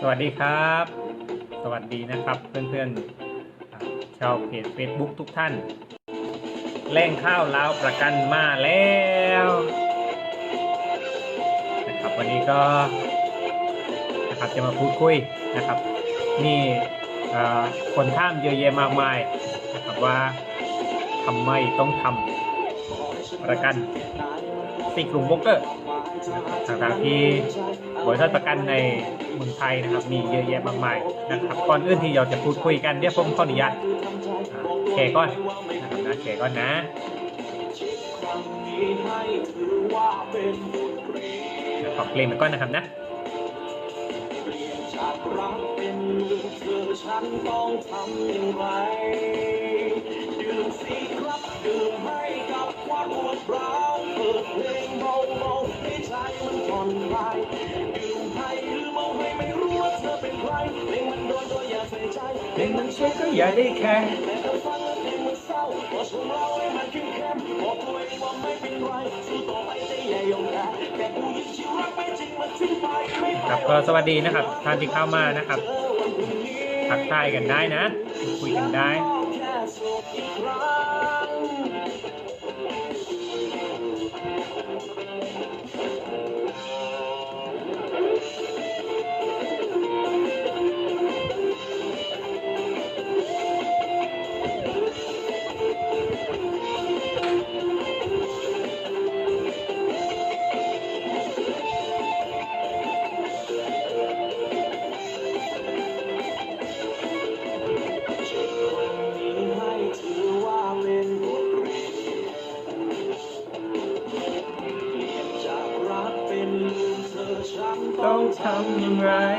สวัสดีครับ สวัสดีนะครับเพื่อนๆชาวเพจ Facebook ทุกท่านแล่งข้าวลาวประกันมาแล้วนะครับวันนี้ก็นะครับจะมาพูดคุยนะครับมีอ่คนท่ามเยอะแยะมากมายนะครับว่าทำไมต้องทำประกันสิกลุ่มโบกเกอร์ทางๆที่ บริษัทประกันในเมืองไทยนะครับ มีเยอะแยะมากมายนะครับก่อนอื่นที่เราจะพูดคุยกันเดี๋ยวผมขออนุญาตแชร์ก่อนนะครับนะแชร์ก่อนนะเดี๋ยวขอเพลงไปก่อนนะครับนะฉันต้องทำอย่างไรดื่มสิครับดื่มให้กับความปวดร้าวเปิดเพลงเบาๆ มันผ่อนคลายดื่มให้หรือเมาให้ไม่รู้ว่าเธอเป็นใครเพลงมันโดนก็อย่าใส่ใจเพลงมันเช็คก็อย่าได้แคร์แต่ถ้าฟังแล้วเพลงมันเศร้าก็ชมเราให้มันเข้มแข็งบอกตัวเองว่าไม่เป็นไรสู้ต่อไปแต่อย่ายอมแพ้แต่ผู้หญิงที่รักไม่จริงมันทิ้งไปไม่ไปครับก็สวัสดีนะครับท่านที่เข้ามานะครับทักทายกันได้นะ คุยกันได้ ต้ต้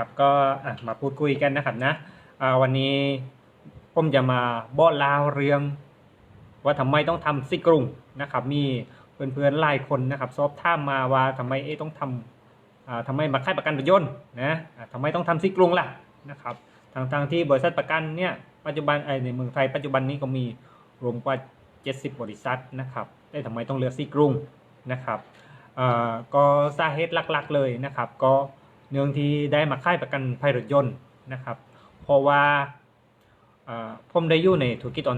นะครับ ก็มาพูดคุยกันนะครับนะวันนี้ผมจะมาบอกล่าเรื่อง ว่าทำไมต้องทำซิกรุงนะครับ มีเพื่อนๆหลายคนนะครับสอบถามมาว่าทำไมเอ๊ต้องทำอ่าทำไมมาค่ายประกันรถยนต์นะทำไมต้องทำซิกรุงล่ะนะครับทางทางที่บริษัทประกันเนี่ยปัจจุบันในเมืองไทยปัจจุบันนี้ก็มีรวมกว่า 70 บริษัทนะครับแต่ทำไมต้องเลือกซิกรุงนะครับก็สาเหตุหลักๆเลยนะครับ ก็ เนื่องที่ได้มาค่ายประกันภัยรถยนต์นะครับ เพราะว่าอ่าผมได้อยู่ในธุรกิจอ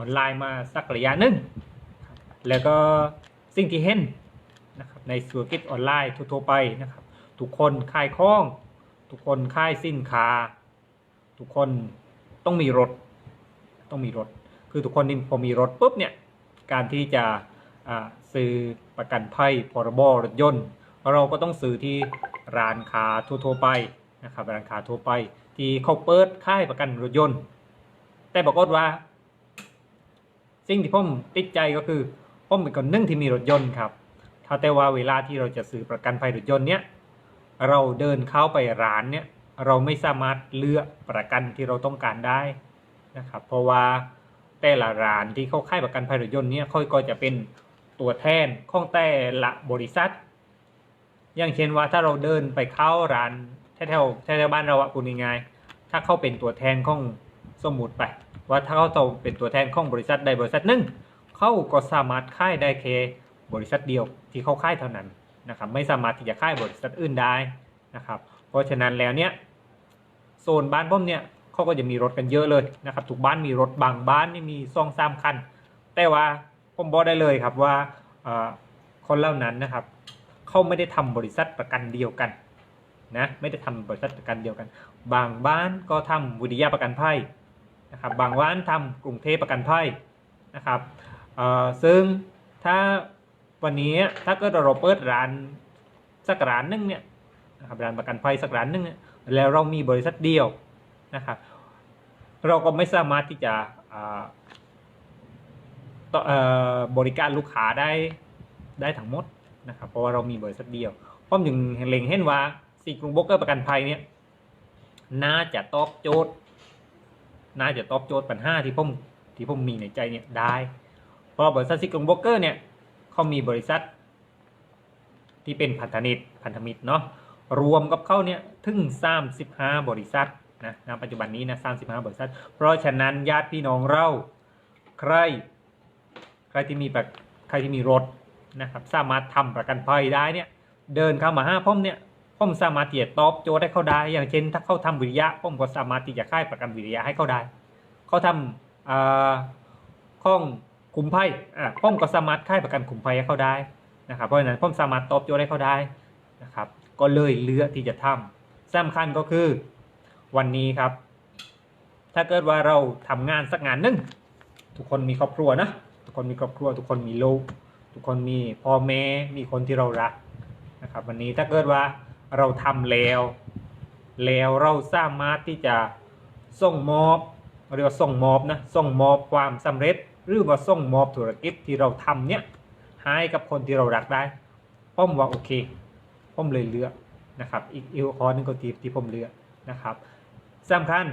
อนไลน์มาสักระยะหนึ่งแล้วก็สิ่งที่เห็นนะครับในธุรกิจออนไลน์ทั่วไปนะครับ ทุกคนขายของ ทุกคนขายสินค้า ทุกคนต้องมีรถ ต้องมีรถ คือทุกคนนี่พอมีรถปุ๊บเนี่ย การที่จะซื้อประกันภัยพรบรถยนต์ เราก็ต้องซื้อที่ ร้านค้าทั่วๆไปนะครับร้านค้าทั่วไป ที่เขาเปิดค่ายประกันรถยนต์ แต่ปรากฏว่า สิ่งที่ผมติดใจก็คือผมเป็นคนนึ่งที่มีรถยนต์ครับถ้าแต่ว่าเวลาที่เราจะซื้อประกันภัยรถยนต์เนี้ยเราเดินเข้าไปร้านเนี่ยเราไม่สามารถเลือกประกันที่เราต้องการได้นะครับเพราะว่าแต่ละร้านที่เขาค่ายประกันภัยรถยนต์เนี่ยเขาก็จะเป็นตัวแทนของแต่ละบริษัท อย่างเช่นว่าถ้าเราเดินไปเข้าร้านแถวแถวบ้านเราอะคุณง่ายๆถ้าเข้าเป็นตัวแทนของสมมุติไป ว่าถ้าเขาเป็นตัวแทนของบริษัทใดบริษัทหนึ่งเขาก็สามารถค่ายได้แค่บริษัทเดียวที่เขาค่ายเท่านั้นนะครับไม่สามารถที่จะค่ายบริษัทอื่นได้นะครับ เพราะฉะนั้นแล้วเนี่ยโซนบ้านผมเนี่ยเขาก็จะมีรถกันเยอะเลยนะครับทุกบ้านมีรถบางบ้านนี่มีสองสามคัน แต่ว่าผมบอกได้เลยครับว่าคนเหล่านั้นนะครับ เขาไม่ได้ทำบริษัทประกันเดียวกันนะไม่ได้ทำบริษัทประกันเดียวกัน บางบ้านก็ทำวิทยาประกันภัยนะครับบางบ้านทำกรุงเทพประกันภัยนะครับซึ่งถ้าวันนี้ถ้าเกิดเราเปิดร้านสักร้านหนึงเนี่ยนะครับร้านประกันภัยสักร้านหนึงเนี่ยแล้วเรามีบริษัทเดียวนะครับเราก็ไม่สามารถที่จะบริการลูกค้าได้ได้ทั้งหมด นะครับเพราะว่าเรามีบริษัทเดียวผมถึงเล็งเห็นว่าสีกรุงโบรกเกอร์ประกันภัยเนี่ยน่าจะตอบโจทย์น่าจะตอบโจทย์ปัญหาที่ผมที่ผมมีในใจเนี่ยได้ เพราะบริษัทซิกรุงโบรกเกอร์เนี่ยเขามีบริษัทที่เป็นพันธมิตรพันธมิตรเนาะรวมกับเขาเนี่ยถึง 35 บริษัทนะณปัจจุบันนี้นะ35 บริษัท เพราะฉะนั้นญาติพี่น้องเราใคร ใครที่มีประใครที่มีรถ นะครับสามารถทำประกันภัยได้เนี่ยเดินเข้ามาห้าผมเนี่ยผมสามารถที่จะตอบโจทย์ให้เขาได้ อย่างเช่น ถ้าเขาทำวิริยะผมก็สามารถที่จะค่ายประกันวิริยะให้เขาได้ เขาทำอ่าข้องคุมภัยอ่าผมก็สามารถค่ายประกันคุมภัยให้เขาได้นะครับเพราะฉะนั้นผมสามารถตอบโจทย์ให้เขาได้นะครับก็เลยเลือกที่จะทำสำคัญก็คือวันนี้ครับ ถ้าเกิดว่าเราทำงานสักงานหนึ่งทุกคนมีครอบครัวนะทุกคนมีครอบครัว ทุกคนมีลูก ทุกคนมีพ่อแม่มีคนที่เรารักนะครับวันนี้ถ้าเกิดว่าเราทำแล้ว แล้วเราสามารถที่จะส่งมอบเรียกว่าส่งมอบนะส่งมอบความสำเร็จ หรือว่าส่งมอบธุรกิจที่เราทำเนี่ยให้กับคนที่เรารักได้ผมว่าโอเคผมเลยเลือกนะครับ อีกอีกข้อหนึงก็ที่ที่ผมเลือกนะครับสำคัญ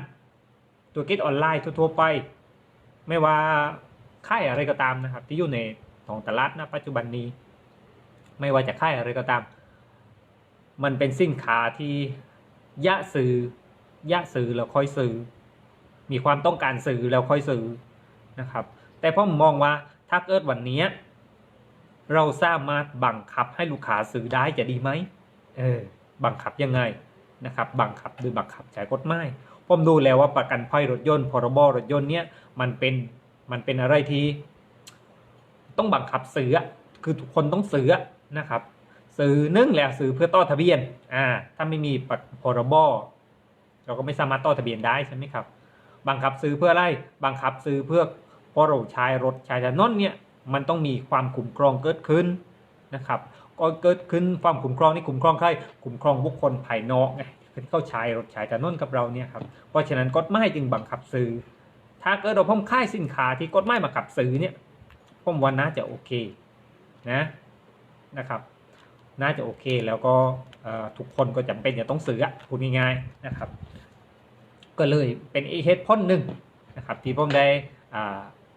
ธุรกิจออนไลน์ทั่วๆไป ไม่ว่าค่ายอะไรก็ตามนะครับ ที่อยู่ใน ท้องตลาดนะปัจจุบันนี้ ไม่ว่าจะค่ายอะไรก็ตาม มันเป็นสินค้าที่ยะซื้อยะซื้อแล้วค่อยซื้อ มีความต้องการซื้อแล้วค่อยซื้อนะครับ แต่ผมมองว่าถ้าเกิดวันนี้เราสามารถบังคับให้ลูกค้าซื้อได้จะดีไหมเออบังคับยังไงนะครับ บังคับโดยบังคับใช้กฎหมายผมดูแล้วว่าประกันภัยรถยนต์พรบรถยนต์เนี่ยมันเป็นมันเป็นอะไรที่ ต้องบังคับซื้อคือทุกคนต้องซื้อนะครับ ซื้อนึ่งแหละซื้อเพื่อต่อทะเบียนอ่าถ้าไม่มีปพรบเราก็ไม่สามารถต่อทะเบียนได้ใช่ไหมครับบังคับซื้อเพื่ออะไรบังคับซื้อเพื่อพอเราใช้รถใช้ถนนเนี่ยมันต้องมีความคุ้มครองเกิดขึ้นนะครับก็เกิดขึ้นความคุ้มครองนี่คุ้มครองใครคุ้มครองบุคคลภายนอกไงที่เขาใช้รถใช้ถนนกับเราเนี่ยครับเพราะฉะนั้นกฎหมายจึงบังคับซื้อ ถ้าเกิดเราพ่อมค่ายสินค้าที่กฎหมายบังคับซื้อเนี่ย ผมว่าน่าจะโอเคนะนะครับ น่าจะโอเคแล้วก็ทุกคนก็จำเป็นจะต้องซื้อพูดง่ายๆนะครับ ก็เลยเป็นอีเหตุผลหนึ่งนะครับที่ผมได้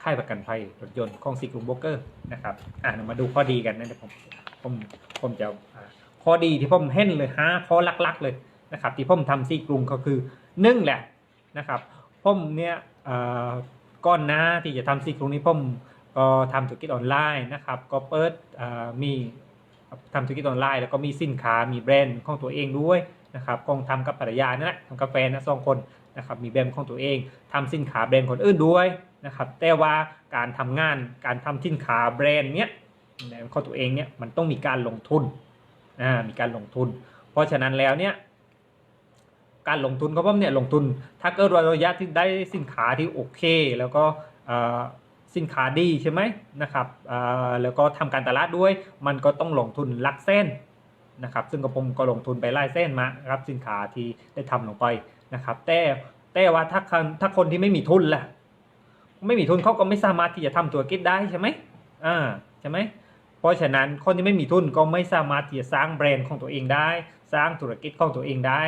ค่ายประกันภัยรถยนต์ของซีกรุงโบรกเกอร์นะครับอ่านมาดูข้อดีกันนะเดี๋ยวผมผมผมจะข้อดีที่ผมเห็นเลยห้าข้อลักๆเลยนะครับ ที่ผมทำซีกรุงก็คือหนึ่งแหละนะครับผมเนี่ยอ่อก้อนหน้าที่จะทำซีกรุงนี้ผม ก็ทำธุรกิจออนไลน์นะครับ ก็เปิดมีทำธุรกิจออนไลน์แล้วก็มีสินค้ามีแบรนด์ของตัวเองด้วยนะครับกองทำกับภรรยานั่นแหละทำกาแฟนะสองคนนะครับมีแบรนด์ของตัวเองทำสินค้าแบรนด์คนอื่นด้วยนะครับแต่ว่าการทำงานการทำสินค้าแบรนด์เนี้ยแบรนด์ของตัวเองเนี้ยมันต้องมีการลงทุนอ่ามีการลงทุน เพราะฉะนั้นแล้วเนี่ยการลงทุนก็ผมเนี่ยลงทุน ถ้าเกิดระยะที่ได้สินค้าที่โอเค แล้วก็ สินค้าดีใช่ไหมนะครับอ่าแล้วก็ทำการตลาดด้วย มันก็ต้องลงทุนลักเส้นนะครับ ซึ่งกระผมก็ลงทุนไปไล่เส้นมาครับสินค้าที่ได้ทำลงไปนะครับแต่แต่ว่าถ้าคนถ้าคนที่ไม่มีทุนล่ะ ไม่มีทุนเขาก็ไม่สามารถที่จะทำธุรกิจได้ใช่ไหมอ่าใช่ไหมเพราะฉะนั้นคนที่ไม่มีทุนก็ไม่สามารถที่จะสร้างแบรนด์ของตัวเองได้ สร้างธุรกิจของตัวเองได้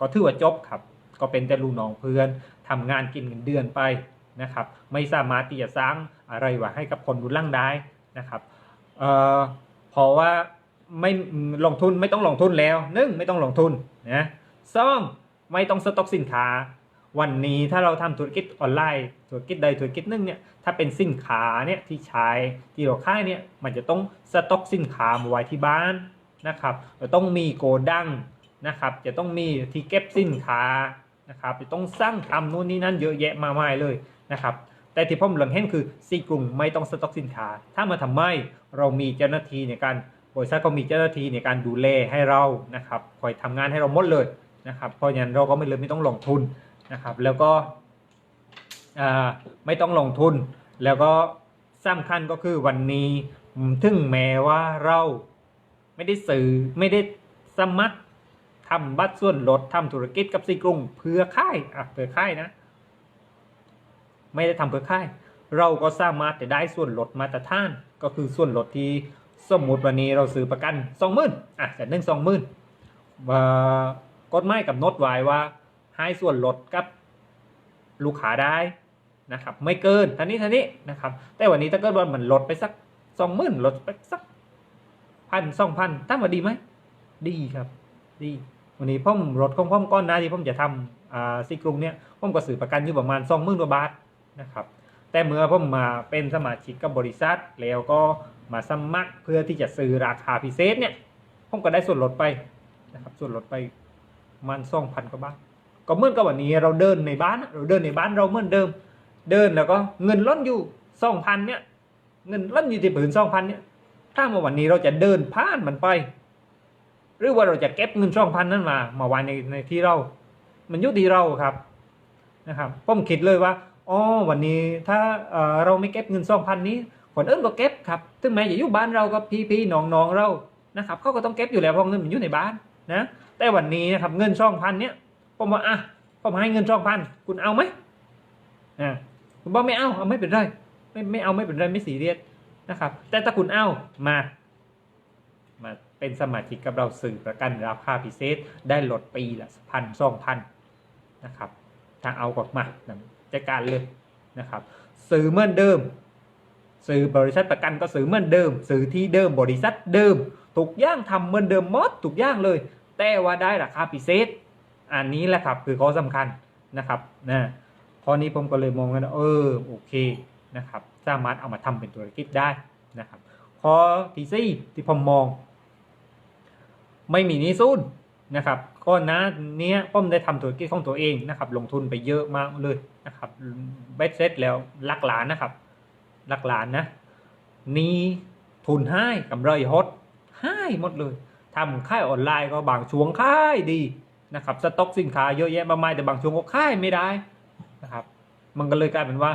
ก็ถือว่าจบครับ ก็เป็นแต่ลูกน้องเพื่อนทำงานกินเงินเดือนไป นะครับ ไม่สามารถที่จะสร้างอะไรไว้ให้กับคนรุ่นล่างได้นะครับเอ่อเพราะว่าไม่ลงทุนไม่ต้องลงทุนแล้วหนึ่งไม่ต้องลงทุนนะสองไม่ต้องสต็อกสินค้า วันนี้ถ้าเราทำธุรกิจออนไลน์ธุรกิจใดธุรกิจหนึ่งเนี่ยถ้าเป็นสินค้าเนี่ยที่ใช้ที่เราค่ายเนี่ยมันจะต้องสต็อกสินค้ามาไว้ที่บ้านนะครับจะต้องมีโกดังนะครับ จะต้องมีที่เก็บสินค้านะครับจะต้องสร้างทำนู่นนี่นั่นเยอะแยะมากมายเลย นะครับแต่ที่ผมหลังเห็นคือซีกรุงไม่ต้องสต็อกสินค้า ถ้ามาทำไมเรามีเจ้าหน้าที่ในการบริษัทก็มีเจ้าหน้าที่ในการดูแลให้เรานะครับคอยทำงานให้เราหมดเลยนะครับเพราะฉะนั้นเราก็ไม่เลยไม่ต้องลงทุนนะครับแล้วก็ไม่ต้องลงทุน แล้วก็สำคัญก็คือวันนี้ถึงแม้ว่าเราไม่ได้สื่อไม่ได้สมัครทำบัตรส่วนลดทำธุรกิจกับซีกรุงเพื่อค่ายอะเพื่อค่ายนะ ไม่ได้ทำเพื่อค่าย เราก็สามารถจะได้ส่วนลดมาตรฐาน ก็คือส่วนลดที่สมมุติวันนี้เราซื้อประกันสองหมื่นอะแต่หนึ่งสองหมื่นกฎหมายกับนดไว้ว่าให้ส่วนลดกับลูกค้าได้นะครับไม่เกินท่านี้ท่านี้นะครับ แต่วันนี้ถ้าเกิดว่ามันลดไปสักสองหมื่นลดไปสักพันสองพันตั้งว่าดีไหมดีครับ ดี วันนี้ผมรถของผมก้อนน้าที่ผมจะทำอ่าซีกรุงเนี่ยผมก็ซื้อประกันอยู่ประมาณสองหมื่นกว่าบาท นะครับแต่เมื่อผมมาเป็นสมาชิกกับบริษัท แล้วก็มาสมัครเพื่อที่จะซื้อราคาพิเศษเนี่ยผมก็ได้ส่วนลดไปนะครับส่วนลดไปมันสองพันกว่าบาทก็เหมื่อนกับวันนี้เราเดินในบ้านเราเดินในบ้านเราเหมือนเดิม เดินแล้วก็เงินล้นอยู่สองพันเนี่ยเงินล้นอยู่ที่ผืนสองพันเนี่ยถ้ามาวันนี้เราจะเดินผ่านมันไป หรือว่าเราจะเก็บเงินสองพันนั้นมามาไว้ในในที่เรา มันยุติเราครับนะครับผมคิดเลยว่า อ๋อวันนี้ถ้าเเราไม่เก็บเงินสองพันนี้คนอื่นก็เก็บครับถึงแม้จะอยู่บ้านเราก็พี่พี่น้องน้องเรานะครับเขาก็ต้องเก็บอยู่แล้วเพราะเงินมันอยู่ในบ้านนะแต่วันนี้นะครับเงินสองพันเนี้ยผมว่าอะผมให้เงินสองพันคุณเอาไหมอ่าคุณบอกไม่เอาเอาไม่เป็นไรไม่ไม่เอาไม่เป็นไรไม่สีเรียสนะครับ แต่ถ้าคุณเอามามาเป็นสมาชิกกับเราสื่อประกันราคาพิเศษได้ลดปีละพันสองพันนะครับทาเอากดมา จัดการเลยนะครับสื่อเหมือนเดิมสื่อบริษัทประกันก็สื่อเหมือนเดิมสื่อที่เดิมบริษัทเดิมทุกอย่างทำเหมือนเดิมหมดทุกอย่างเลย แต่ว่าได้ราคาพิเศษ อันนี้แหละครับคือข้อสำคัญนะครับนะข้อนี้ผมก็เลยมองกันเออโอเคนะครับสามารถเอามาทำเป็นธุรกิจได้นะครับข้อที่สี่ที่ผมมอง ไม่มีนี้ซุนนะครับก้อนหนะเนี้ยผมได้ทำธุรกิจของตัวเองนะครับ ลงทุนไปเยอะมากเลย นะครับเบ็ดเสร็จแล้วลักหลานนะครับลักหลานนะนี้ทุนให้กำไรฮดให้หมดเลยทำค่ายออนไลน์ก็บางช่วงค่ายดีนะครับสต็อกสินค้าเยอะแยะมากมายแต่บางช่วงก็ค่ายไม่ได้นะครับมันก็เลยกลายเป็นว่า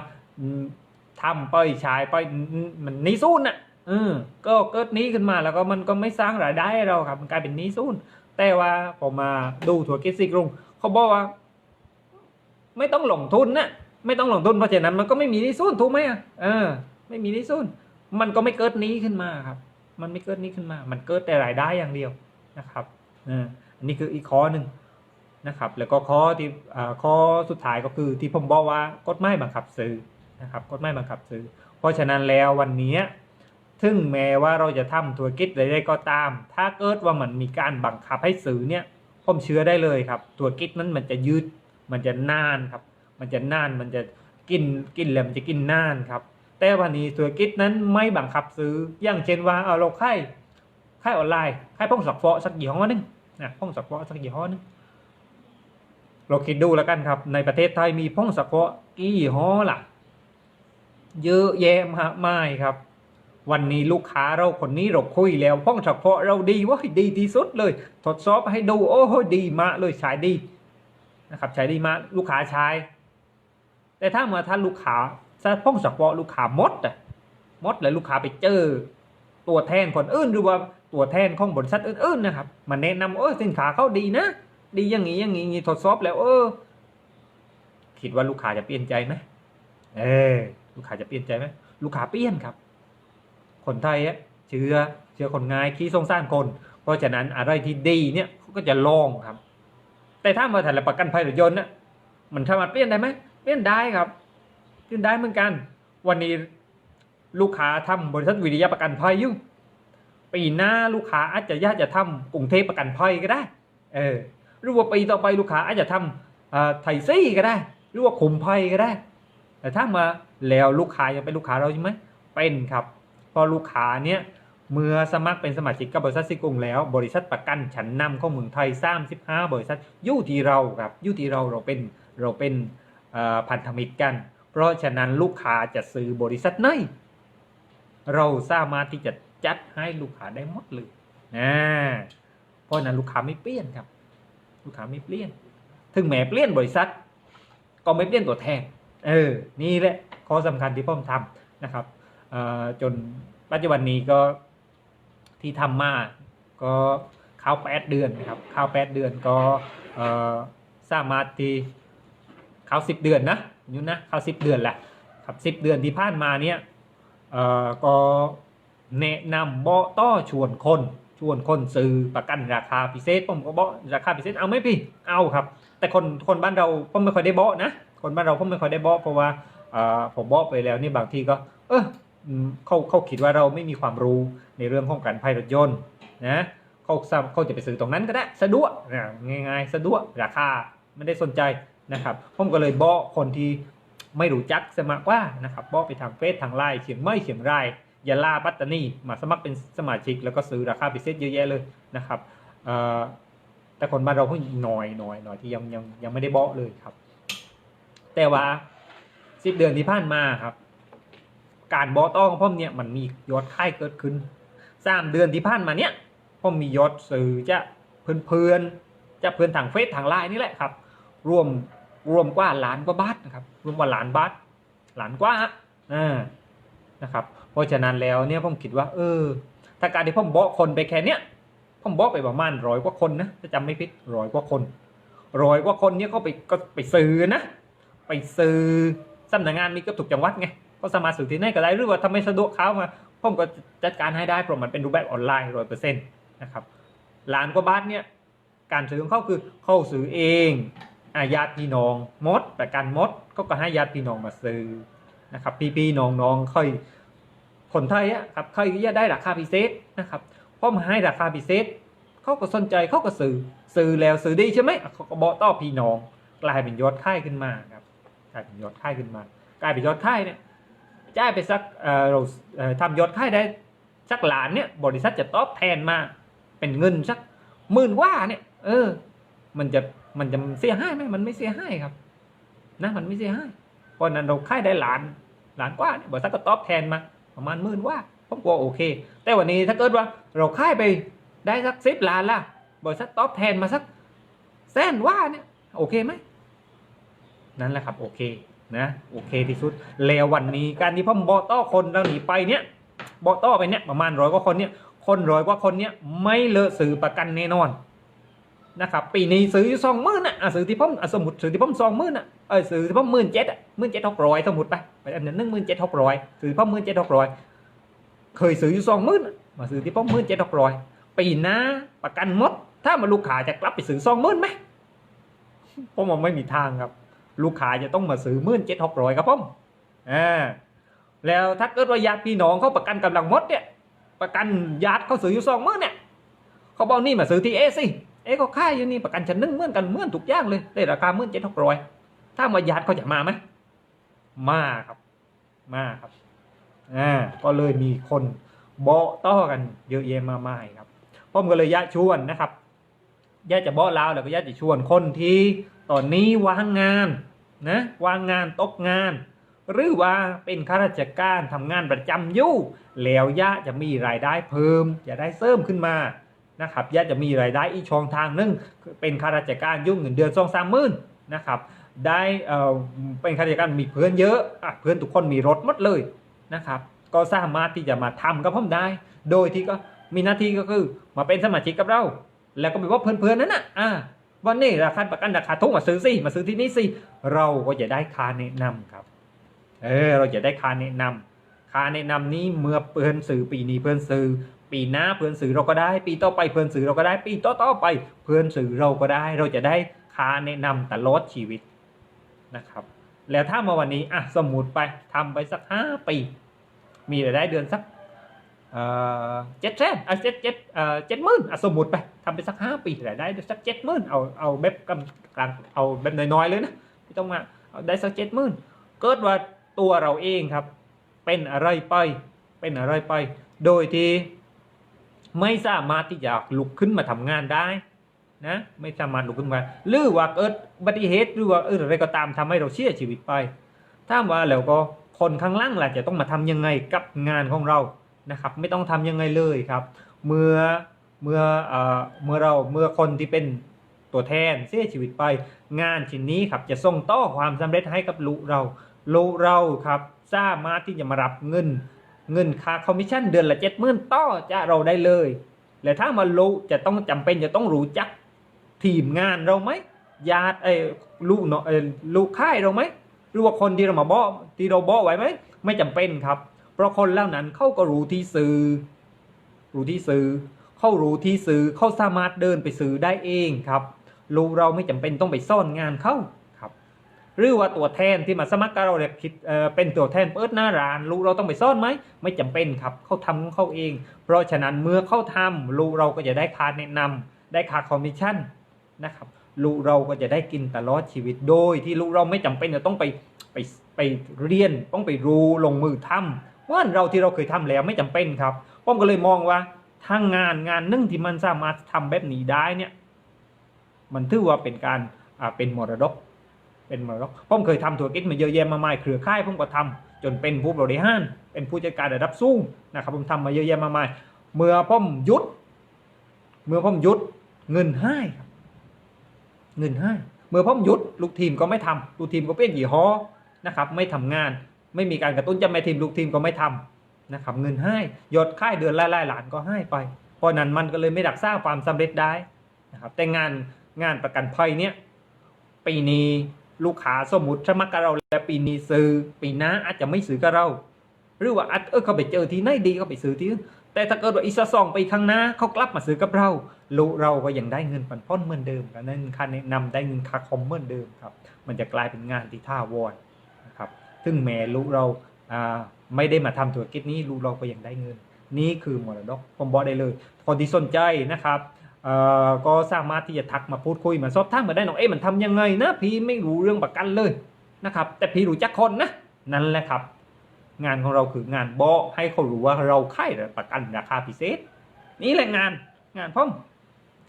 ทำไปใช้ไปอืมมันนี้ซุนอะเออก็เกิดนี้ขึ้นมาแล้วก็มันก็ไม่สร้างรายได้เราครับมันกลายเป็นนี้ซุนแต่ว่าพอมาดูธุรกิจซีกรุงเขาบอกว่า ไม่ต้องลงทุนนะไม่ต้องลงทุนเพราะฉะนั้นมันก็ไม่มีหนี้ซุนถูกไหมอะเออ ไม่มีหนี้ซุนมันก็ไม่เกิดนี้ขึ้นมาครับ มันไม่เกิดนี้ขึ้นมา มันเกิดแต่รายได้อย่างเดียวนะครับเอออันนี้คืออีกข้อหนึ่งนะครับ แล้วก็ข้อที่อ่าข้อสุดท้ายก็คือที่ผมบอกว่ากฎหมายบังคับซื้อนะครับกฎหมายบังคับซื้อ เพราะฉะนั้นแล้ววันนี้ถึงแม้ว่าเราจะทำธุรกิจใดๆก็ตาม ถ้าเกิดว่ามันมีการบังคับให้ซื้อเนี่ยผมเชื่อได้เลยครับ ธุรกิจนั้นมันจะยืด มันจะน่านครับ มันจะน่านมันจะกินกินแล้วมันจะกินน่านครับ แต่วันนี้ธุรกิจนั้นไม่บังคับซื้ออย่างเช่นว่าเอาเราค่ายค่ายออนไลน์ค่ายพ่องสักฟอสักยี่ห้อหนึงนะพ่องสักฟอสักยี่ห้อหนึงเราคิดดูแล้วกันครับ ในประเทศไทยมีพ่องสักฟอกี่ยี่ห้อล่ะ เยอะแยะมากมายครับวันนี้ลูกค้าเราคนนี้เราคุยแล้วพ้องเฉพาะเราดีว่าดีที่สุดเลย ทดสอบให้ดูโอ้โหดีมากเลยใช้ดี นะครับใช้ไดีมากลูกค้าใช้ แต่ถ้าเมาถ้านลูกค้าถ้าพ้องเฉพาะลูกค้ามดอะมดเลยลูกค้าไปเจอ ตัวแทนคนอื่นหรือว่าตัวแทนของบริษัทอื่นๆนะครับมาแนะนำเออสินค้าเขาดีนะ ดีอย่างนี้อย่างนี้อย่างนี้ทดสอบแล้ว เออ คิดว่าลูกค้าจะเปลี่ยนใจไหมเออลูกค้าจะเปลี่ยนใจไหมลูกค้าเปลี่ยนครับ คนไทยอะเชื่อเชื่อคนง่ายขี้สงสารคน เพราะฉะนั้นอะไรที่ดีเนี่ยเขาก็จะลองครับ แต่ถ้ามาถ่ายประกันภัยรถยนต์น่ะมันสามารถเปลี่ยนได้ไหมเปลี่ยนได้ครับเปลี่ยนได้เหมือนกัน วันนี้ลูกค้าทำบริษัทวิริยะประกันภัยอยู่ปีหน้าลูกค้าอาจจะอยากจะทำกรุงเทพประกันภัยก็ได้ เออหรือว่าปีต่อไปลูกค้าอาจจะทำอ่าไทยซี่ก็ได้ หรือว่าคุมภัยก็ได้ แต่ถ้ามาแล้วลูกค้ายังเป็นลูกค้าเราใช่ไหมเป็นครับ พอลูกค้าเนี่ย เมื่อสมัครเป็นสมาชิกกับบริษัทซิกุงแล้วบริษัทประกันชั้นนำของเมืองไทย 35 บริษัทยู่ที่เราครับยู่ที่เราเราเป็นเราเป็นพันธมิตรกัน เพราะฉะนั้นลูกค้าจะซื้อบริษัทไหนเราสามารถที่จะจัดให้ลูกค้าได้หมดเลยนะเพราะนั้นลูกค้าไม่เปลี่ยนครับ ลูกค้าไม่เปลี่ยน ถึงแม้เปลี่ยนบริษัท ก็ไม่เปลี่ยนตัวแทน เออ นี่แหละข้อสำคัญที่ผมทำนะครับจนปัจจุบันนี้ก็ ที่ทำมาก็เข้าแปดเดือนนะครับเข้าแปดเดือนก็เออสามารถที่เข้าสิบเดือนนะอยู่นะเข้าสิบเดือนแหละครับสิบเดือนที่ผ่านมาเนี่ยเออก็แนะนำเบาะต้อชวนคนชวนคนซื้อประกันราคาพิเศษผมก็บอกราคาพิเศษเอาไหมพี่เอาครับ แต่คนคนบ้านเราผมไม่ค่อยได้เบาะนะคนบ้านเราก็ไม่ค่อยได้บอกเพราะว่าอ่าผมบอกไปแล้วนี่บางทีก็ เออ เขาเขาคิดว่าเราไม่มีความรู้ในเรื่องของการพายรถยนต์นะเขาเขาจะไปซื้อตรงนั้นก็ได้สะดวกง่ายๆสะดวกราคาไม่ได้สนใจนะครับผมก็เลยบอกคนที่ไม่รู้จักสมัครว่านะครับบอกไปทางเฟซทางไลน์เขียงไม่เขียงรายยาลาปัตตานีมาสมัครเป็นสมาชิก แล้วก็ซื้อราคาพิเศษเยอะแยะเลยนะครับแต่คนบ้านเราเพิ่งน้อยน้อยน้อยที่ยังยังยังไม่ได้บอกเลยครับ แต่ว่าสิบเดือนที่ผ่านมาครับ การบอต้อของผมเนี่ยมันมียอดค่ายเกิดขึ้นสามเดือนที่ผ่านมาเนี่ยผมมียอดสื่อจะเพื่อนเพื่อนๆจะเพื่อนทางเฟซทางไลน์นี่แหละครับ รวมรวมกว่าล้านกว่าบาทนะครับรวมกว่าล้านบาทล้านกว่าฮะอ่านะครับ เพราะฉะนั้นแล้วเนี่ยผมคิดว่า เออ ถ้าการที่ผมบอกคนไปแค่เนี้ยผมบอกไปประมาณร้อยกว่าคนนะถ้าจำไม่ผิดร้อยกว่าคนร้อยกว่าคนเนี่ยก็ไปก็ไปซื้อนะ ไปซื้อสำนักงานมีเกือบทุกจังหวัดไง ก็สามารถสื่อที่ไหนก็ได้หรือว่าถ้าไม่สะดวกเขามาผมก็จัดการให้ได้เพราะมันเป็นรูปแบบออนไลน์ร้อยเปอร์เซ็นต์นะครับล้านกว่าบาทเนี่ยการซื้อของเขาคือเขาซื้อเองอาญาติพี่น้องมดประกันมดเขาก็ให้ญาติพี่น้องมาซื้อนะครับพี่พี่น้องน้องค่อยคนไทยอะครับค่อยจะได้ราคาพิเศษนะครับพอมาให้ราคาพิเศษเขาก็สนใจเขาก็ซื้อซื้อแล้วซื้อดีใช่ไหมเขาก็บอกต่อพี่น้องกลายเป็นยอดค่ายขึ้นมาครับกลายเป็นยอดค่ายขึ้นมากลายเป็นยอดค่ายเนี่ย จ่ายไปสักเราทำยอดขายได้สักหลานเนี่ยบริษัทจะตอบแทนมา เป็นเงินสักหมื่นว่าเนี่ยเออ มันจะมันจะเสียหายไหมมันไม่เสียหายครับ นะมันไม่เสียหายเพราะนั้นเราขายได้หลานหลานกว่าเนี่ยบริษัทก็ตอบแทนมา ประมาณหมื่นว่าผมก็โอเค แต่วันนี้ถ้าเกิดว่าเราขายไปได้สักสิบล้านล่ะ บริษัทตอบแทนมาสักแสนว่าเนี่ยโอเคไหมนั่นแหละครับโอเค นะโอเคที่สุด แล้ววันนี้การที่พ่อมบอต้อคนเราหนีไปเนี่ยบอต้อไปเนี่ยประมาณร้อยกว่าคนเนี่ยคนร้อยกว่าคนเนี่ยไม่เลอะซื้อประกันแน่นอนนะครับปีนี้ซื้อสองหมื่นอะซื้อที่พ่อมสมมติซื้อที่พ่อมสองหมื่นอะเออซื้อที่พ่อมหมื่นเจ็ดอะหมื่นเจ็ดหกร้อยสมมติไปไปอันนั้นหนึ่งหมื่นเจ็ดหกร้อยซื้อที่พ่อมหมื่นเจ็ดหกร้อยเคยซื้ออยู่สองหมื่นมาซื้อที่พ่อมหมื่นเจ็ดหกร้อยปีหน้าประกันหมด ถ้ามาลูกค้าจะกลับไปซื้อสองหมื่นไหมผมว่าไม่มีทางครับ ลูกค้าจะต้องมาซื้อมื่นเจ็ดหกร้อยครับผมอ่าแล้วถ้าเกิดว่าญาติพี่น้องเขาประกันกำลังมดเนี่ยประกันญาติเขาซื้ออยู่สองมื่นเนี่ยเขาบอกนี่มาซื้อที่เอสิเอเขาค่ายอยู่นี่ประกันชั้นหนึ่งเมื่อนกันเมื่อนทุกอย่างเลยได้ราคามื่นเจ็ดหกร้อยถ้ามาญาติเขาจะมาไหมมาครับ มาครับอ่าก็เลยมีคนเบาต้อกันเยอะแยะมากมายครับผมก็เลยยากชวนนะครับยากจะเบาะลาแล้วก็ยากจะชวนคนที่ตอนนี้ว่างงาน นะวางงานตกงาน หรือว่าเป็นข้าราชการทำงานประจำอยู่แล้วอยาจะมีรายได้เพิ่มจะได้เสริมขึ้นมานะครับอยาจะมีรายได้อีกช่องทางหนึงเป็นข้าราชการยุ่งเงินเดือนสองสามหมื่นนะครับได้เอ่อเป็นข้าราชการมีเพื่อนเยอะอะเพื่อนทุกคนมีรถหมดเลยนะครับก็สามารถที่จะมาทำกับผมได้ โดยที่ก็มีหน้าที่ก็คือมาเป็นสมาชิกกับเรา แล้วก็ไปว่าเพื่อนๆนั้นน่ะอ่า วันนี้ราคาประกันราคาทุกมาซื้อสิมาซื้อที่นี่สิเราก็จะได้ค่าแนะนำครับ เออเราจะได้ค่าแนะนำค่าแนะนำนี้เมื่อเพื่อนซื้อปีนี้เพื่อนซื้อปีหน้าเพื่อนซื้อเราก็ได้ ปีต่อไปเพื่อนซื้อเราก็ได้ ปีต่อต่อๆไปเพื่อนซื้อเราก็ได้ เราจะได้ค่าแนะนำตลอดชีวิตนะครับ แล้วถ้ามาวันนี้อะสมมุติไปทำไปสักห้าปี มีรายได้เดือนสัก เจ็ดแสนอะเจ็ดเจ็ดเจ็ดหมื่นอะสมมุติไปทำไปสักห้าปีได้สักเจ็ดหมื่นเอาเอาแบบกำลางเอาแบบน้อยๆเลยนะไม่ต้องมาได้สักเจ็ดหมื่นเกิดว่าตัวเราเองครับ เป็นอะไรไป เป็นอะไรไป โดยที่ไม่สามารถที่จะลุกขึ้นมาทำงานได้นะไม่สามารถลุกขึ้นมาหรือว่าเกิดอุบัติเหตุหรือว่าเอออะไรก็ตามทำให้เราเสียชีวิตไป ถ้าว่าแล้วก็คนข้างล่างล่ะจะต้องมาทำยังไงกับงานของเรา นะครับไม่ต้องทำยังไงเลยครับ เมื่อเมื่อเอ่อเมื่อเราเมื่อคนที่เป็นตัวแทนเสียชีวิตไป งานชิ้นนี้ครับจะส่งต่อความสำเร็จให้กับลูกเราลูกเราครับสามารถที่จะมารับเงิน เงินค่าคอมมิชชั่นเดือนละเจ็ดหมื่นต่อจะเราได้เลย และถ้ามารู้จะต้องจำเป็นจะต้องรู้จักทีมงานเราไหมญาติเอ้ลูกเนาะเอ้ลูกค่ายเราไหมหรือว่าคนที่เรามาบอที่เราบอไว้ไหมไม่จำเป็นครับ เพราะคนเหล่านั้นเขาก็รู้ที่ซื้อ รู้ที่ซื้อเขารู้ที่ซื้อเขาสามารถเดินไปซื้อได้เองครับลูกเราไม่จำเป็นต้องไปซ่อนงานเขาครับ หรือว่าตัวแทนที่มาสมัครกับเราเนี่ยคิดเออเป็นตัวแทนเปิดหน้าร้านลูกเราต้องไปซ่อนไหมไม่จำเป็นครับเขาทำของเขาเอง เพราะฉะนั้นเมื่อเขาทำลูกเราก็จะได้ค่าแนะนำได้ค่าคอมมิชชั่นนะครับลูกเราก็จะได้กินตลอดชีวิตโดยที่ลูกเราไม่จำเป็นจะต้องไปไปไปเรียนต้องไปรู้ลงมือทำ ว่าเราที่เราเคยทำแล้วไม่จำเป็นครับผมก็เลยมองว่าถ้างานงานหนึ่งที่มันสามารถทำแบบนี้ได้เนี่ยมันถือว่าเป็นการอ่าเป็นมรดก เป็นมรดกผมเคยทำธุรกิจมาเยอะแยะมากมายเครือข่ายผมก็ทำจนเป็นผู้บริหาร เป็นผู้จัดการระดับสูงนะครับผมทำมาเยอะแยะมากมาย เมื่อผมยุด เมื่อผมยุดเงินให้ครับเงินให้เมื่อผมยุดลูกทีมก็ไม่ทำลูกทีมก็เป็นยี่ห้อนะครับ ไม่ทำงาน ไม่มีการกระตุ้นจะไม่ทีมลูกทีมก็ไม่ทำนะครับเงินให้ยอดค่ายเดือนละหลายๆล้านก็ให้ไป เพราะนั้นมันก็เลยไม่ดักสร้างความสำเร็จได้นะครับแต่งานงานประกันภัยเนี่ยปีนี้ลูกค้าสมมติสมัครกับเราแล้วปีนี้ซื้อปีหน้าอาจจะไม่ซื้อกับเรา หรือว่าอาจเออเขาไปเจอที่ไหนดีก็ไปซื้อที่แต่ถ้าเกิดว่าอีกสักสองปีข้างหน้าเขากลับมาซื้อกับเราลูกเราก็ยังได้เงินปันพ้นเหมือนเดิมกันนั่นค่าแนะนำได้เงินค่าคอมเหมือนเดิมครับ มันจะกลายเป็นงานที่ท่าวอน ซึ่งแม้ลูกเราอ่าไม่ได้มาทำธุรกิจนี้ลูกเราก็ยังได้เงิน นี่คือมรดกผมบอกได้เลย คนที่สนใจนะครับเอ่อก็สามารถที่จะทักมาพูดคุยมาสอบถามมาได้หนองเอ๊ะมันทำยังไงนะพี่ไม่รู้เรื่องประกันเลยนะครับ แต่พี่รู้จักคนนะนั่นแหละครับ งานของเราคืองานบอกให้เขารู้ว่าเราขายประกันราคาพิเศษ นี่แหละงานงานผม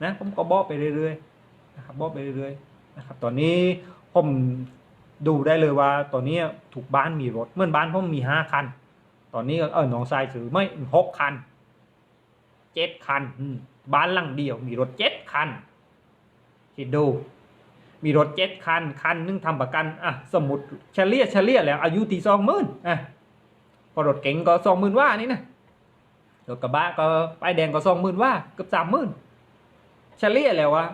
นะผมก็บอกไปเรื่อยๆนะครับบอกไปเรื่อยๆนะครับตอนนี้ผม ดูได้เลยว่าตอนนี้ทุกบ้านมีรถเหมื่อนบ้านผมมีห้าคัน ตอนนี้เออหนองทรายซื้อไม่หกคันเจ็ดคันบ้านหลังเดียว มีรถเจ็ดคันคิดดู มีรถเจ็ดคัน คันหนึงทำประกันอะสมมติเฉลี่ยเฉลี่ยแล้ว อายุที่สองหมื่นอะพอรถเก๋งก็สองหมื่นว่านี่นะรถกระบะก็ป้ายแดงก็สองหมื่นว่าเกือบสามหมื่นเฉลี่ยแล้ววะ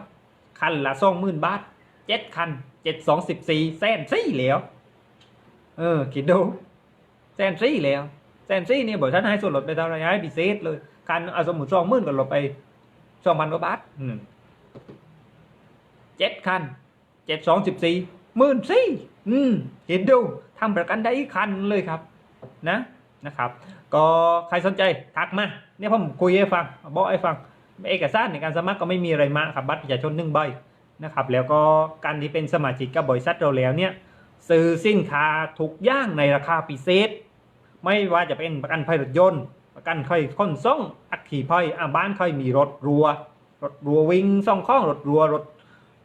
คันละสองหมื่นบาทเจ็ดคัน เจ็ดสองสิบสี่แสนสี่แล้วเออคิดดูแสนสี่แล้วแสนสี่เนี่ยบอกท่านให้ส่วนลดไปเท่าไหรให้พิเศษเลยคันเอาสมมติสองหมื่นก็ลดไปสองพันกว่าบาทเจ็ดคันเจ็ดสองสิบสี่หมื่นสี่อืมเห็นดูทำประกันได้อีกคันเลยครับ นะนะครับ ก็ใครสนใจทักมาเนี่ยผมคุยให้ฟังบอกให้ฟังเอกสารในการสมัครก็ไม่มีอะไรมากครับบัตรประชาชนหนึ่งใบ นะครับแล้วก็การที่เป็นสมาชิกกับบริษัทเราแล้วเนี่ยซื้อสินค้าทุกอย่างในราคาพิเศษ ไม่ว่าจะเป็นประกันภัยรถยนต์ ประกันภัยขนส่งอัคคีภัยอ่าบ้านเคยมีรถรัว รถรัววิ่งซ่องข้องรถรัวรถ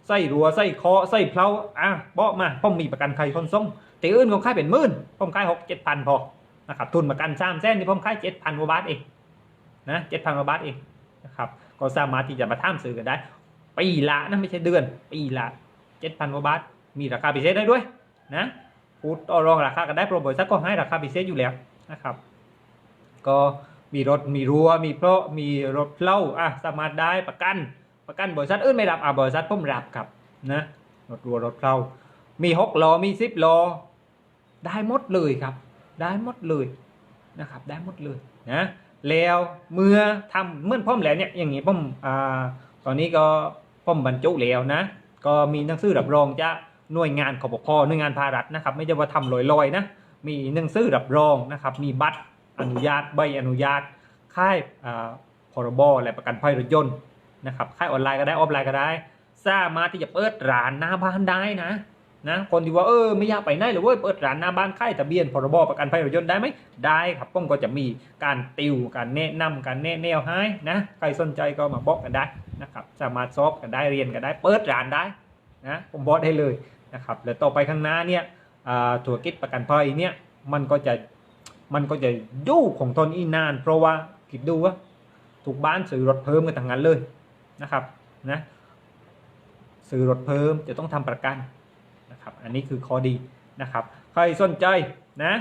ไส้รัวไส้คาะไส้เพลาอะบอกมาผมมีประกันภัยค้นส่งแต่อื่นผมขายเป็นหมื่นผมขายหกเจ็ดพันพอนะครับทุนประกันสามแสนที่ผมขายเจ็ดพันกว่าบาทเองนะเจ็ดพันกว่าบาทเองนะครับก็สามารถที่จะมาท่ามซื้อกันได้ ปีละนะไม่ใช่เดือนปีละเจ็ดพันกว่าบาทมีราคาพิเศษได้ด้วยนะพูดต่อรองราคากันได้โปรบริษัทก็ให้ราคาพิเศษอยู่แล้วนะครับ ก็มีรถมีรั้วมีเพราะมีรถเล่าอะสามารถได้ประกันประกันบริษัทอื่นไม่รับอ่าบริษัทผมรับครับนะรถรัวรถเพลามีหกล้อมีสิบล้อได้หมดเลยครับ ได้หมดเลยนะครับ ได้หมดเลยนะแล้วเมื่อทำเมื่อพ่อมแล้วเนี่ยอย่างนี้พ่อมอ่าตอนนี้ก็ พ่อมบรรจุแล้วนะ ก็มีหนังสือรับรองจากหน่วยงานขปพหน่วยงานภารัฐนะครับ ไม่ใช่ว่าทำลอยๆนะ มีหนังสือรับรองนะครับ มีบัตรอนุญาตใบอนุญาตค่ายอ่าพรบและประกันภัยรถยนต์นะครับค่ายออนไลน์ก็ได้ออฟไลน์ก็ได้สามารถที่จะเปิดร้านหน้าบ้านได้นะนะคนที่ว่าเออไม่อยากไปไหนหรือว่าเปิดร้านหน้าบ้านค่ายทะเบียนพรบประกันภัยรถยนต์ได้ไหมได้ครับผมก็จะมีการติวการแนะนำการแนะแนวให้นะใครสนใจก็มาบอกกันได้ นะครับสามารถซอบกันได้เรียนกันได้เปิดร้านได้นะผมบอกได้เลยนะครับแล้วต่อไปข้างหน้าเนี่ยอ่าธุรกิจประกันภัยเนี่ยมันก็จะมันก็จะยุ่ของตนอีกนาน เพราะว่าคิดดูว่าทุกบ้านซื้อรถเพิ่มกันทั้งนั้นเลยนะครับนะซื้อรถเพิ่มจะต้องทำประกันนะครับอันนี้คือข้อดีนะครับใครสนใจนะ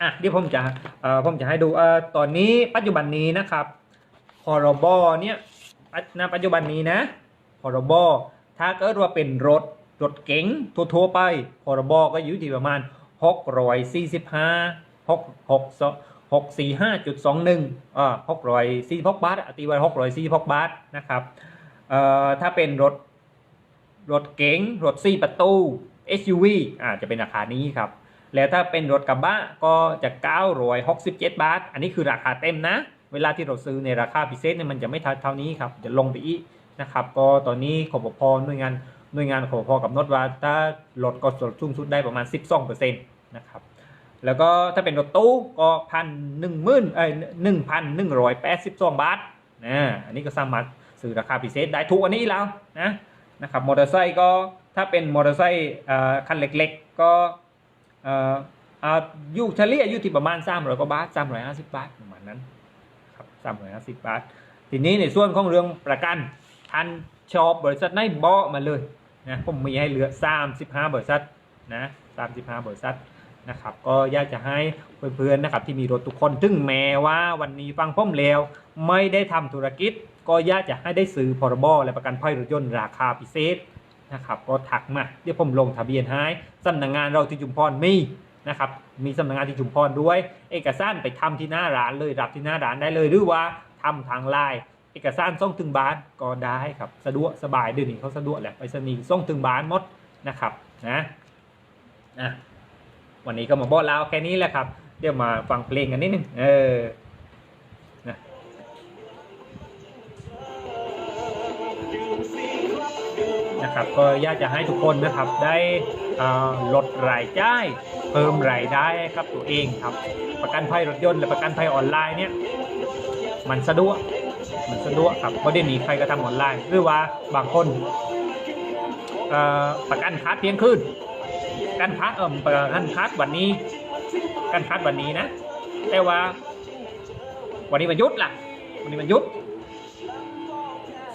อะเดี๋ยวผมจะเอ่อผมจะให้ดูเอ่อตอนนี้ปัจจุบันนี้นะครับพรบเนี่ย ณปัจจุบันนี้นะพรบถ้าเกิดว่าเป็นรถรถเก๋งทั่วๆไปพรบก็อยู่ที่ประมาณ 645 6 6หกสี่ห้าจุดสองหนึ่งอ่าหกร้อยสี่พกบาทอะตีไว้หกร้อยสี่พกบาทนะครับเอ่อถ้าเป็นรถรถเก๋งรถสี่ประตู SUV อ่าจะเป็นราคานี้ครับ แล้วถ้าเป็นรถกระบะก็จะ 967 บาท อันนี้คือราคาเต็มนะ เวลาที่เราซื้อในราคาพิเศษเนี่ยมันจะไม่เท่านี้ครับจะลงไปอีกนะครับก็ตอนนี้ขปพหน่วยงานหน่วยงานขปพกับนดว่าถ้ารถก็สูงสุดได้ประมาณ 12%นะครับแล้วก็ถ้าเป็นรถตู้ก็พันหนึ่งหมื่นเอ้ยหนึ่งพันหนึ่งร้อยแปดสิบสองบาทนะอันนี้ก็สามารถซื้อราคาพิเศษได้ทุกอันนี้แล้วนะนะครับมอเตอร์ไซค์ก็ถ้าเป็นมอเตอร์ไซค์เอ่อคันเล็กๆ ก็เอ่ออาอยู่เฉลี่ยอยู่ที่ประมาณ300กว่าบาท350 บาทประมาณนั้น ครับ350บบาท ทีนี้ในส่วนของเรื่องประกันท่านชอบบริษัทไหนบอกมาเลยนะผมมีให้เหลือ35บห้าบริษัทนะ35บห้าบริษัทนะครับก็อยากจะให้เพื่อนๆนะครับที่มีรถทุกคนถึงแม้ว่าวันนี้ฟังพ่อมแล้ว ไม่ได้ทำธุรกิจ ก็อยากจะให้ได้ซื้อพรบและประกันภัยรถยนต์ราคาพิเศษนะครับก็ถักมาเดี๋ยวผมลงทะเบียนให้สำนักงงานเราที่จุมพรมี นะครับมีสำนักงานที่จุมพรด้วย เอกสารไปทำที่หน้าร้านเลยรับที่หน้าร้านได้เลยหรือว่าทำทางไลน์เอกสารส่งถึงบ้านก็ได้ครับสะดวกสบายเดี๋ยวนี้เขาสะดวกแหละไปสนีส่งถึงบ้านหมดนะครับนะนะวันนี้ก็มาบอกลาแค่นี้แหละครับ เดี๋ยวมาฟังเพลงกันนิดนึงเออ นะครับก็อยากจะให้ทุกคนนะครับได้ลดรายจ่ายเพิ่มรายได้ครับตัวเองครับ ประกันภัยรถยนต์และประกันภัยออนไลน์เนี่ยมันสะดวกมันสะดวกครับเพราะเดี๋ยวนี้ใครก็ทำออนไลน์ หรือว่าบางคนประกันคัดเพียงคืนการพักเอ่มประกันพักวันนี้การพักวันนี้นะ แต่ว่า วันนี้มันยุดล่ะ วันนี้มันยุด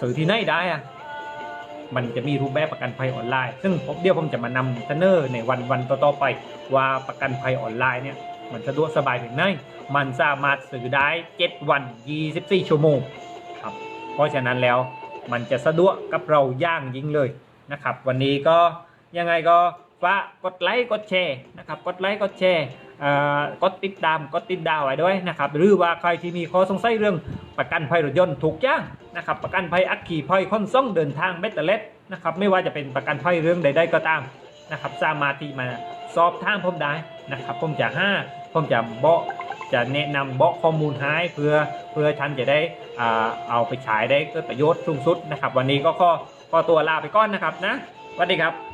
สื่อที่ไหนได้อะ มันจะมีรูปแบบประกันภัยออนไลน์ ซึ่งผมเดี๋ยวผมจะมานำเสนอในวันวันต่อๆไป ว่าประกันภัยออนไลน์เนี่ยมันสะดวกสบายถึงไหนมันสามารถซื้อได้ 7 วัน 24 ชั่วโมงครับเพราะฉะนั้นแล้วมันจะสะดวกกับเราย่างยิ่งเลยนะครับ วันนี้ก็ยังไงก็ฝากกดไลค์กดแชร์นะครับกดไลค์กดแชร์ กดติดตามกดติดดาวไว้ด้วยนะครับหรือว่าใครที่มีข้อสงสัยเรื่องประกันภัยรถยนต์ถูกจ้างนะครับประกันภัยอัคคีภัยคอนซ่องเดินทางเบ็ดเตล็ดนะครับไม่ว่าจะเป็นประกันภัยเรื่องใดๆก็ตามนะครับสามารถที่มาสอบถามผมได้นะครับผมจะห้าผมจะเบอกจะแนะนำบอกข้อมูลให้เพื่อเพื่อท่านจะได้อ่าเอาไปใช้ได้เกิดประโยชน์สูงสุดนะครับ วันนี้ก็ข้อข้อตัวลาไปก่อนนะครับนะสวัสดีครับ